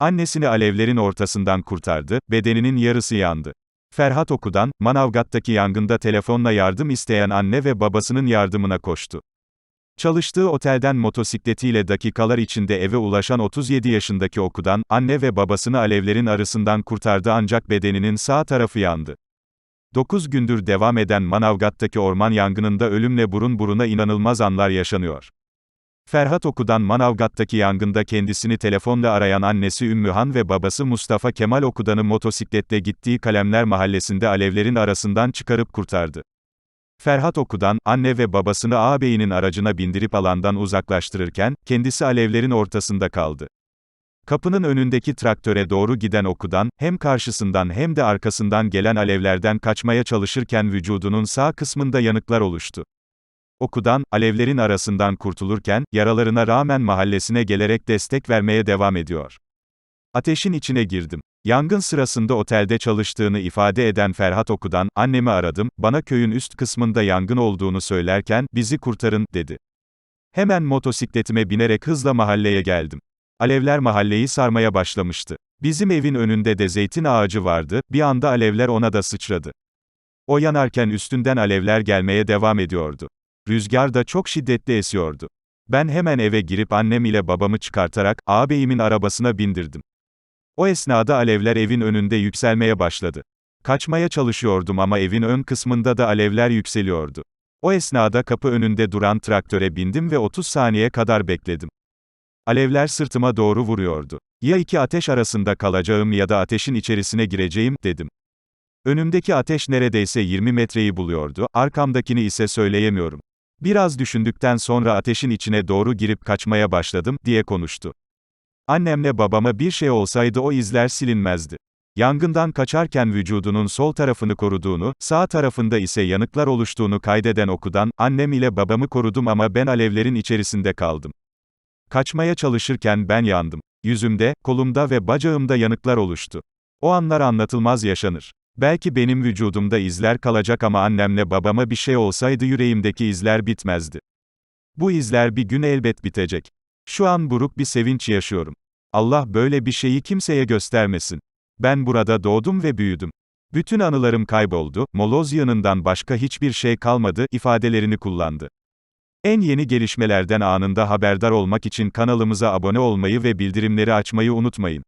Annesini alevlerin ortasından kurtardı, bedeninin yarısı yandı. Ferhat Okudan, Manavgat'taki yangında telefonla yardım isteyen anne ve babasının yardımına koştu. Çalıştığı otelden motosikletiyle dakikalar içinde eve ulaşan 37 yaşındaki Okudan, anne ve babasını alevlerin arasından kurtardı ancak bedeninin sağ tarafı yandı. 9 gündür devam eden Manavgat'taki orman yangınında ölümle burun buruna inanılmaz anlar yaşanıyor. Ferhat Okudan Manavgat'taki yangında kendisini telefonla arayan annesi Ümmühan ve babası Mustafa Kemal Okudan'ı motosikletle gittiği Kalemler mahallesinde alevlerin arasından çıkarıp kurtardı. Ferhat Okudan, anne ve babasını ağabeyinin aracına bindirip alandan uzaklaştırırken, kendisi alevlerin ortasında kaldı. Kapının önündeki traktöre doğru giden Okudan, hem karşısından hem de arkasından gelen alevlerden kaçmaya çalışırken vücudunun sağ kısmında yanıklar oluştu. Okudan, alevlerin arasından kurtulurken, yaralarına rağmen mahallesine gelerek destek vermeye devam ediyor. Ateşin içine girdim. Yangın sırasında otelde çalıştığını ifade eden Ferhat Okudan, annemi aradım, bana köyün üst kısmında yangın olduğunu söylerken, bizi kurtarın, dedi. Hemen motosikletime binerek hızla mahalleye geldim. Alevler mahalleyi sarmaya başlamıştı. Bizim evin önünde de zeytin ağacı vardı, bir anda alevler ona da sıçradı. O yanarken üstünden alevler gelmeye devam ediyordu. Rüzgar da çok şiddetli esiyordu. Ben hemen eve girip annem ile babamı çıkartarak, ağabeyimin arabasına bindirdim. O esnada alevler evin önünde yükselmeye başladı. Kaçmaya çalışıyordum ama evin ön kısmında da alevler yükseliyordu. O esnada kapı önünde duran traktöre bindim ve 30 saniye kadar bekledim. Alevler sırtıma doğru vuruyordu. Ya iki ateş arasında kalacağım ya da ateşin içerisine gireceğim, dedim. Önümdeki ateş neredeyse 20 metreyi buluyordu, arkamdakini ise söyleyemiyorum. Biraz düşündükten sonra ateşin içine doğru girip kaçmaya başladım, diye konuştu. Annemle babama bir şey olsaydı o izler silinmezdi. Yangından kaçarken vücudunun sol tarafını koruduğunu, sağ tarafında ise yanıklar oluştuğunu kaydeden okudan, annem ile babamı korudum ama ben alevlerin içerisinde kaldım. Kaçmaya çalışırken ben yandım. Yüzümde, kolumda ve bacağımda yanıklar oluştu. O anlar anlatılmaz yaşanır. Belki benim vücudumda izler kalacak ama annemle babama bir şey olsaydı yüreğimdeki izler bitmezdi. Bu izler bir gün elbet bitecek. Şu an buruk bir sevinç yaşıyorum. Allah böyle bir şeyi kimseye göstermesin. Ben burada doğdum ve büyüdüm. Bütün anılarım kayboldu, moloz yanından başka hiçbir şey kalmadı, ifadelerini kullandı. En yeni gelişmelerden anında haberdar olmak için kanalımıza abone olmayı ve bildirimleri açmayı unutmayın.